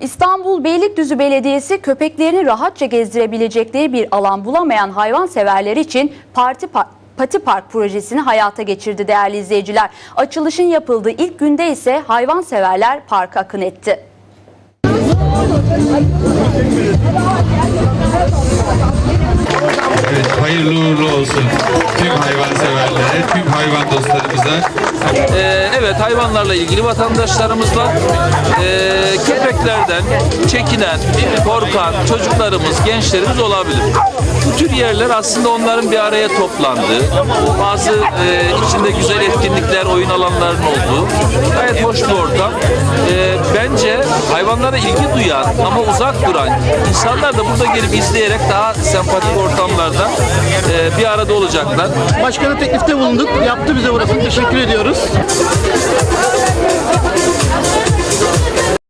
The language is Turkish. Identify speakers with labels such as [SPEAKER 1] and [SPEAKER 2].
[SPEAKER 1] İstanbul Beylikdüzü Belediyesi köpeklerini rahatça gezdirebilecekleri bir alan bulamayan hayvanseverler için Parti Pa- Pati Park projesini hayata geçirdi değerli izleyiciler. Açılışın yapıldığı ilk günde ise hayvanseverler parka akın etti.
[SPEAKER 2] Evet, hayırlı uğurlu olsun tüm hayvanseverlere, tüm hayvan dostlarımıza.
[SPEAKER 3] Ee, evet hayvanlarla ilgili vatandaşlarımız var. Köpeklerden çekinen, korkan çocuklarımız, gençlerimiz olabilir. Bu tür yerler aslında onların bir araya toplandığı, bazı e, içinde güzel etkinlikler, oyun alanlarının olduğu gayet hoş bir ortam. Ee, bence hayvanlara ilgi duyan ama uzak duran insanlar da burada gelip izleyerek daha sempatik ortamlarda e, bir arada olacaklar.
[SPEAKER 4] Başkana teklifte bulunduk. Yaptı bize burasını. Teşekkür ediyoruz.